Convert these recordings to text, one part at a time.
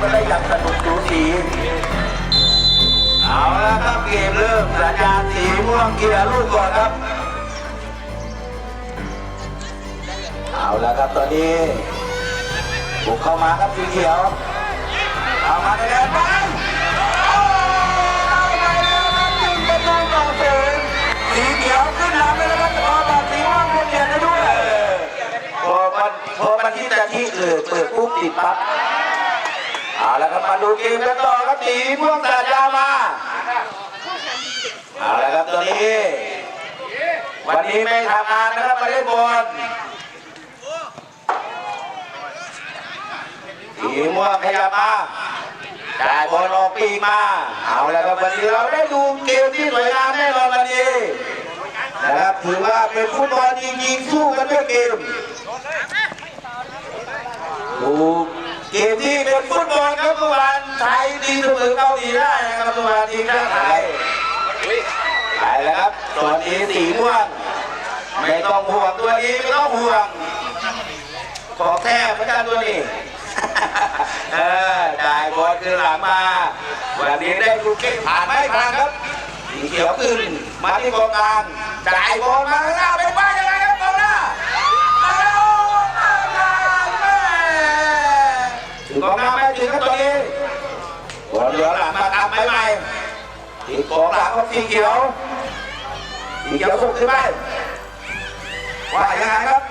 กันได้อย่างสนุกสูสีเอาละครับเกมเริ่มสัญญาณสีม่วงเกียร์ลูกก่อนครับ เอาละครับตอนนี้บุกเข้ามาครับสีเขียวเอามาในแดนไปเอาไปแล้วครับยิงประตูต่อศูนสีเขียวขึ้นนำไปแล้วครับพอบัตรสีม่วงเปลี่ยนได้ด้วยพอมันพอมันที่จะที่เออเปิดปุ๊บติดปั๊บ เอาละครับมาดูเกมกันต่อครับสีม่วงตัดยามาเอาละครับตอนนี้ วันนี้ไม่ทำงานนะครับมาเล่นบอลสีม่วงขยับมาจ่ายบอลออกปีมา เอาล้วครับวันนี้เราได้ดูเกมที่สวยงามแน่นอนวันนี้นะครับถือว่าเป็นฟุตบอลจริงๆสู้กันด้วยเกมดู เกมที่เป็นฟุตบอลครับเมื่อวานไทยดีเสมอเกาหลีได้นะครับเมื่อวานทีมชาติไทยไปแล้วครับตอนนี้สีม่วงไม่ต้องห่วงตัวนี้ไม่ต้องห่วง ของแท้เหมือนกันตัวนี้ เออได้บอลคือหลังมาวันนี้ได้ลูกเก็บผ่านไม่ผ่านครับสีเขียวขึ้นมาที่กองกลางจ่ายบอลมาข้างหน้าเป็น กองหลังของสีเขียวสีเขียวส่งขึ้นไปว่ายังไงครับ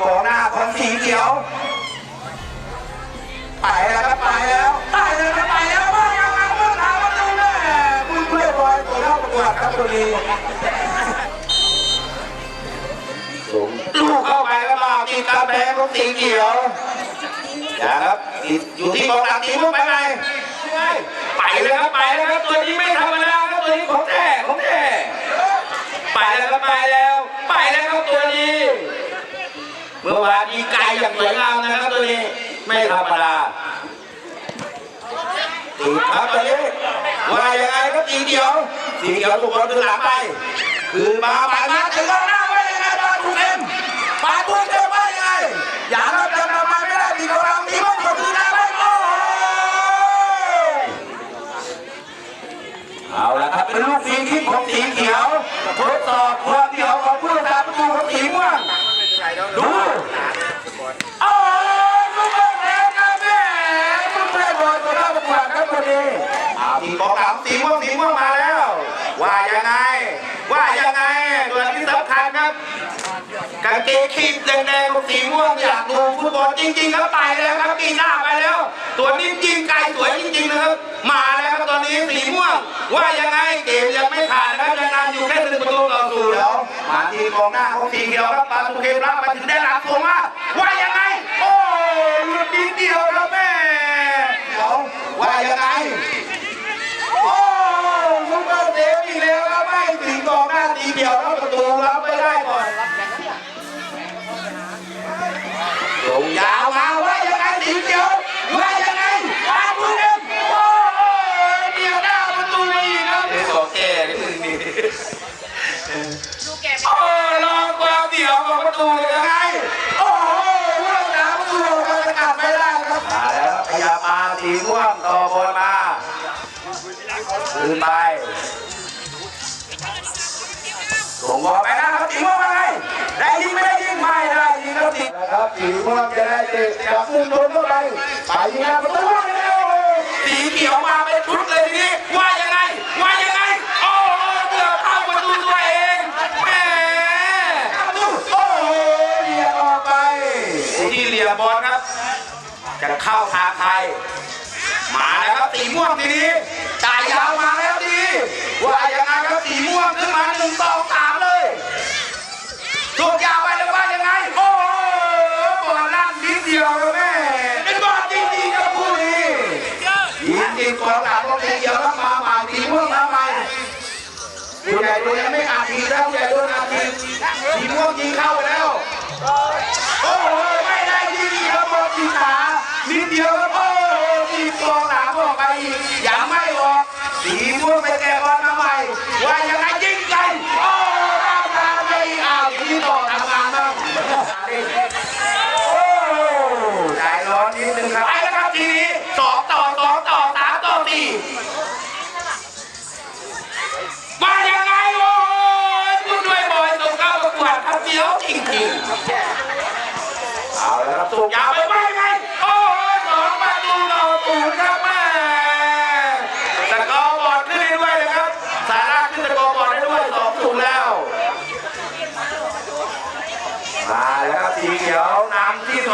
กองหน้าของสีเขียว ไปแล้วครับไปแล้วไปแล้วครับไปแล้วว่ายังไงเมื่อถามมาดูแม่คุณเพื่อนบอยตัวเข้าประกวดครับตัวนี้สูงลูกเข้าไปแล้วมาติดกระแพงของสีเขียวนะครับติดอยู่ที่กองหลังสีม่วงไปไงไปเลยครับไปแล้วครับตัวนี้ไม่ธรรมดาครับตัว นี้ของแท้ของแท้ไปแล้วก็ไปแล้ว ไปแล้วครับตัวนี้เมื่อวานนี้ไกลอย่างสวยงามนะครับตัวนี้ไม่ธรรมดาตีครับตัวนี้ว่ายังไงก็ตีเดียวสีเดียวถูกบอลคือหลังไป คือมาปานมาถึงข้างหน้าว่ายังไงปาดถูกเอ็มปาดถูกเอ็มว่ายังไงอย่ารับจำนำมาไม่ได้มีกำลังมีมันก็คือได้ไม่โอ้เอาละครับเป็นลูกฟรีคิกของสีเขียว ทดสอบความเดี่ยวของผู้รักษาประตูของสีม่วงดูโอ้ยลูกเล่นแรงครับแม่ลูกเล่นบอลตัวหน้าประกวดครับคนนี้เอาทีกองหลังสีม่วงสีม่วงมาแล้ว ว่ายังไง ว่ายังไงตัวนี้สำคัญครับกางเกงขีดแดงๆของสีม่วงอยากดูฟุตบอลจริงๆครับไปแล้วครับกีหน้าไปแล้ว ตัวนี้ยิงไกลสวยจริงๆนะครับ มาแล้วครับตอนนี้สีม่วง ว่ายังไงเกมยังไม่ขาดนะครับ มาที่กองหน้าของสีเขียวครับปาตูเกมรับมาถึงได้หลังส่งมาว่ายังไง โอ้หลุดนิดเดียวครับแม่เดี๋ยวว่ายังไง โอ้ซุปเปอร์เซฟอีกแล้วครับไม่ถึงกองหน้าสีเขียว สีม่วงต่อบอลมาคืนไปส่งบอลไปนะครับสีม่วงมาไงได้ยิงไม่ได้ยิงไม่ได้ยิงแล้วติดนะครับสีม่วงจะได้เตะจากมุมโดนเข้าไปไปยิงนะประตูเร็วสีเขียวมาเป็นชุดเลยทีนี้ว่ายังไงว่ายังไงโอ้โหเกือบเข้าประตูตัวเองแหมโอ้โหเลียออกไปที่เลียบอลครับจะเข้าทางใครมาแล้วครับ สีม่วงทีนี้จ่ายยาวมาแล้วดีว่ายังไงครับสีม่วงขึ้นมาหนึ่งสองสามเลยถูกยาวไปแล้วว่ายังไง โอ้โหบอลลั่นนิดเดียวแม่เป็นบอลจริงๆครับคู่นี้ยิงติดกองหลังของสีเขียวแล้วมาใหม่สีม่วงมาใหม่ผู้ใหญ่ดูยังไม่อาทีแล้วผู้ใหญ่โดนอาทีสีม่วงยิงเข้าไปแล้ว โอ้โหไม่ได้ยิงครับบอลจีขานิดเดียวครับโอ้ องหลังออกไปอีกยังไม่ออกสีม่วง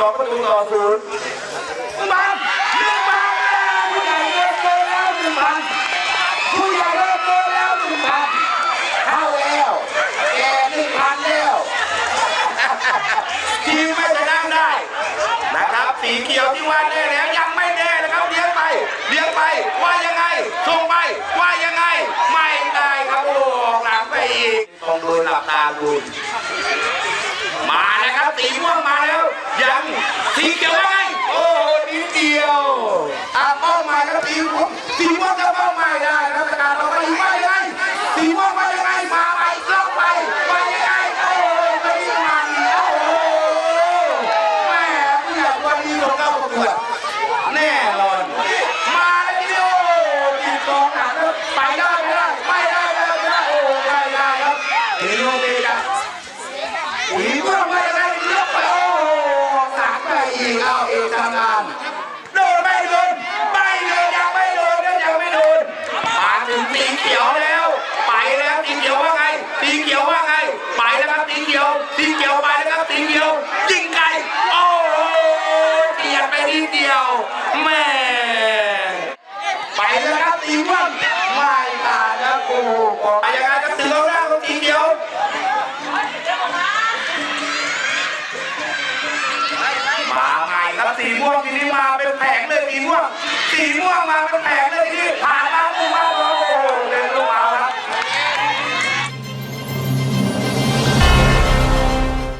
องประตูต่อศูนย์มันหนึ่งพันแล้วผู้ใหญ่เริ่มเกินแล้วหนึ่งพันผู้ใหญ่เริ่มเกินแล้วหนึ่งพันเข้าแล้วแกหนึ่งพันแล้วทีมไม่ชนะได้นะครับสีเขียวที่ว่าแน่แล้วยังไม่แน่นะครับเลี้ยงไปเลี้ยงไปว่ายังไงส่งไปว่ายังไง ไม่ได้ครับโอ้หลังไปอีกต้องดูหลับตาดู มาแล้วครับสีม่วงมาแล้ว ยังสีเขียวว่าไงโอ้โหนิดเดียวอะเป้าหมายครับสีม่วงสีม่วงจะเป้าหมายได้นะครับปรเราศต่ไปอีกว่ได้สีม่วงว่ายังไงมาไปล็อกไปไปยังไงโอ้โหไม่ได้มาเดียวโอ้โหแม่ผู้ใหญ่วันนี้เราเก้าประกวดแน่นอนมาแล้วทีเดียวตีกองหนังแล้วไปได้ไม่ได้ไม่ได้ไม่ได้ไม่ได้โอ้ไม่ได้ครับเห็นโลเบกันหวีเมื่อไม่ได้เลือกไปโอ้หนักไป อีกเอาเองทำงานโดนไม่โดนไม่โดนยังไม่โดนยังไม่โดนมาถึงตีเขียวแล้ว ไปแล้วตีเขียวว่าไงตีเขียวว่าไง ไปแล้วครับตีเขียวตีเขียวไปแล้วครับตีเขียวยิงไกลโอ้โหเตียนไปนิดเดียวแม่ไปแล้วครับตีม่วงไม่ตานะโอ้โหไปยังไงครับถึงเราได้ของตีเขียว แล้สีม่วงทีนี้มาเป็นแผงเลยสีม่วงสีม่วงมาเป็นแผงเลยที่ผ่าน